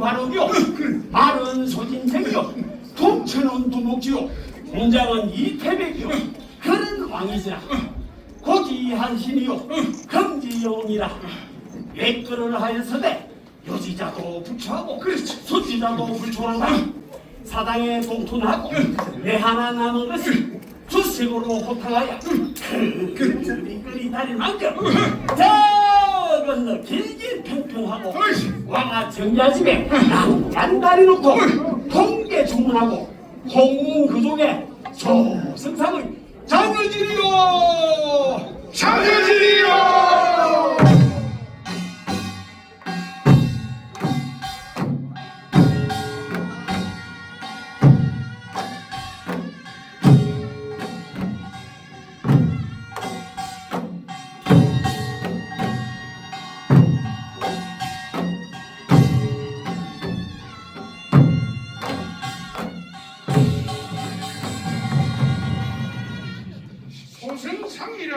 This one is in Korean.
관옥이요. 말은 소진생이요. 독천은 두목지요. 공장은 이태백이요. 그는 왕이지라. 고지한 신이요. 금지영이라. 외끌을 하였으되 요지자도 불초하고 소지자도 불초한다 사당에 동tun하고 내 하나 남은 것을 주식으로 호탕하여 그 끓이 다릴 만큼 저 건너 길길 평평하고 왕아 정야집에 낭만 다리 놓고 통계 주문하고 홍문 그족에 조승상의 장을 지리요! 장현진이요! 소승상이라니